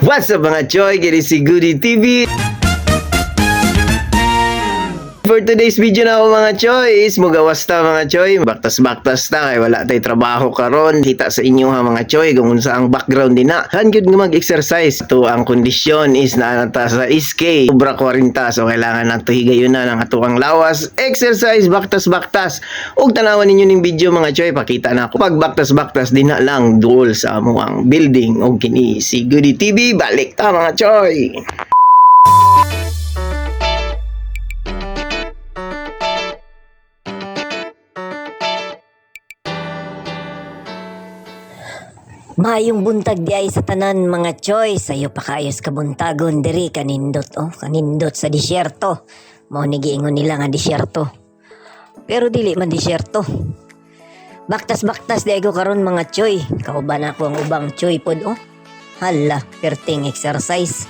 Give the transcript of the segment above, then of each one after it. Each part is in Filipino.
What's up mga choy? Kini si Goody TV. For today's video na ako mga choy is mugawas ta mga choy. Baktas-baktas ta kay wala tay trabaho karon. Kita sa inyo ha mga choy kung unsa ang background din na. Hangyud nga mag-exercise. To ang kondisyon is na ta sa SK. Sobra 40 so kailangan nato higayon na ng atuang lawas. Exercise baktas-baktas. Ug tanawan ninyo ning video mga choy. Pakita na ako. Pag baktas-baktas din na lang duol sa amuang building. Og kini si Goody TV. Balik ta mga choy. Mayong buntag di ay sa tanan mga choy. Sayo pa kaayos kabuntagon diri kanindot oh kanindot sa disyerto. Mao ni giingon nila nga disyerto. Pero dili man disyerto. Baktas baktas di ko karon mga choy. Kauban ako ang ubang choy pod oh. Hala perting exercise.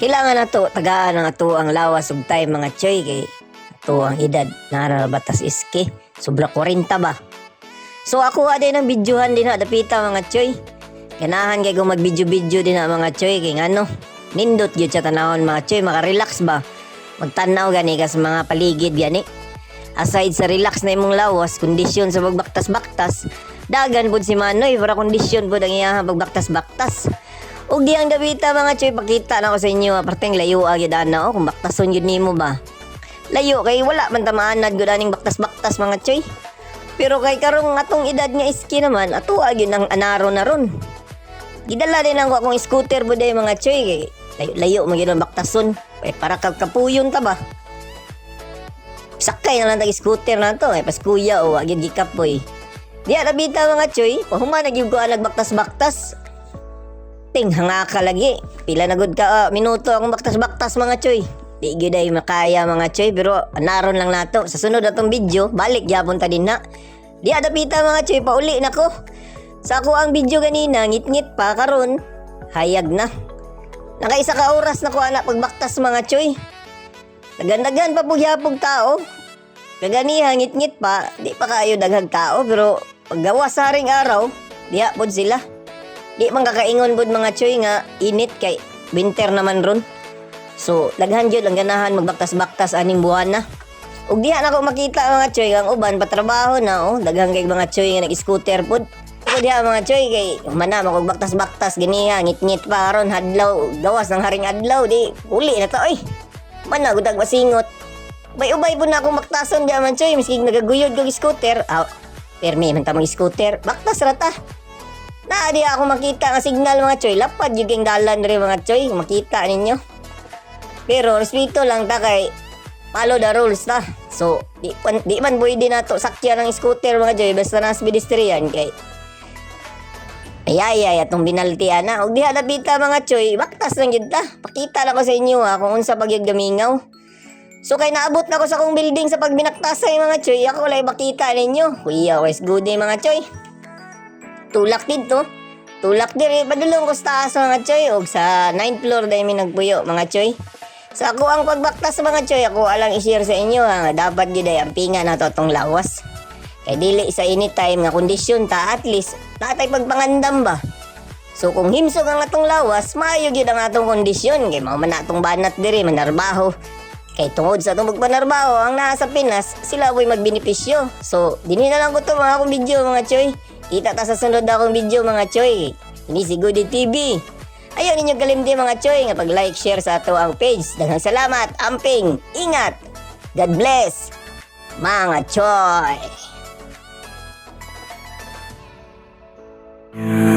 Kailangan na to tagaan ang ato ang lawas ug time mga choy kay ato ang edad. Na batas iske sobra 40 ba? So ako din ang videohan din na dapita mga choy. Ganahan kay kung mag-video-video din na mga choy kay ngano. Nindot gyud sa tanawon mga choy, maka-relax ba. Magtanaw gani ka sa mga paligid gani. Aside sa relax na imong lawas, kondisyon sa pagbaktas-baktas, dagan pud si Manoy para kondisyon pud ang iyang pagbaktas-baktas. Ug di ang dapita mga choy, pakita na ko sa inyo, parteng layo agad ana oh, kung baktason yun nimo ba. Layo kay wala man tamaanad gud aning baktas-baktas mga choy. Pero kay karong atong edad nga iski naman, ato agyon ang anaro na ron. Gidala din ako akong scooter bu day mga choy layo-layo ang baktason. Kay para kag kapuyon ta ba. Sakay na lang tag scooter na to, ay pas kuya o agid gikapoy. Diya nabita mga choy, pahuma na ko ang nagbaktas-baktas. Ting hanga ka lagi. Pila na gud ka ah, minuto akong baktas-baktas mga choy. Di gyud ay makaya mga choy pero anaron lang nato. Sa sunod atong video, balik gyapon ta din na. Di adapita mga choy pauli nako. Sa ako ang video ganina, ngit-ngit pa karon. Hayag na. Nakaisa ka oras na ko anak pagbaktas mga choy. Nagandagan pa po yapog tao. Kaganiha ngit-ngit pa, di pa kayo daghag tao pero paggawa sa haring araw, diha pod sila. Di man kakaingon pod mga choy nga init kay winter naman ron. So, daghan jud ang ganahan magbaktas-baktas aning buwan na. Ug diha na ko makita mga choy ang uban patrabaho na oh, daghan kay mga choy nga nag-scooter pod. Ako diha mga choy kay mana mo kog baktas-baktas ganiha ngit-ngit pa karon hadlaw gawas ng haring adlaw di uli na to oy. Mana gudag masingot. Bay ubay po na akong baktason diha man choy miski nagaguyod kog scooter. Ah, permi man ta mag scooter. Baktas ra ta. Na di ako makita nga signal mga choy. Lapad yung ging dalan rin mga choy. Makita ninyo. Pero respeto lang ta kay follow the rules ta. So, di, di man pwede na to sakyan ng scooter mga choy. Basta nasa pedestrian kay ay ay atong binaltian na. Og diha labita mga choy. Baktas lang yun ta. Pakita lang ko sa inyo ha kung unsa pag yung gamingaw. So kay naabot na ko sa kong building sa pagbinaktas ay mga choy. Ako lay makita ninyo. Kuya, wes good day mga choy. Tulak dito. Tulak diri padulong ko sa taas mga choy og sa 9th floor dahil mi nagpuyo mga choy. Sa ako ang pagbaktas mga choy ako alang i-share sa inyo ha, nga dapat gyud ay ampingan na to tong lawas. Kay dili sa anytime nga kondisyon ta at least natay pagpangandam ba. So kung himsog ang atong lawas, maayo gyud ang atong kondisyon kay mao man atong banat diri manarbaho. Kay tungod sa itong magpanarbaho, ang nasa Pinas, sila boy magbenepisyo. So, dini na lang ko to mga akong video mga choy. Kita ta sa sunod na akong video mga choy. Ini si Goody TV. Ayaw ninyo galimdi mga choy nga pag-like, share sa ato ang page. Daghang salamat, amping, ingat, God bless, mga choy. Yeah.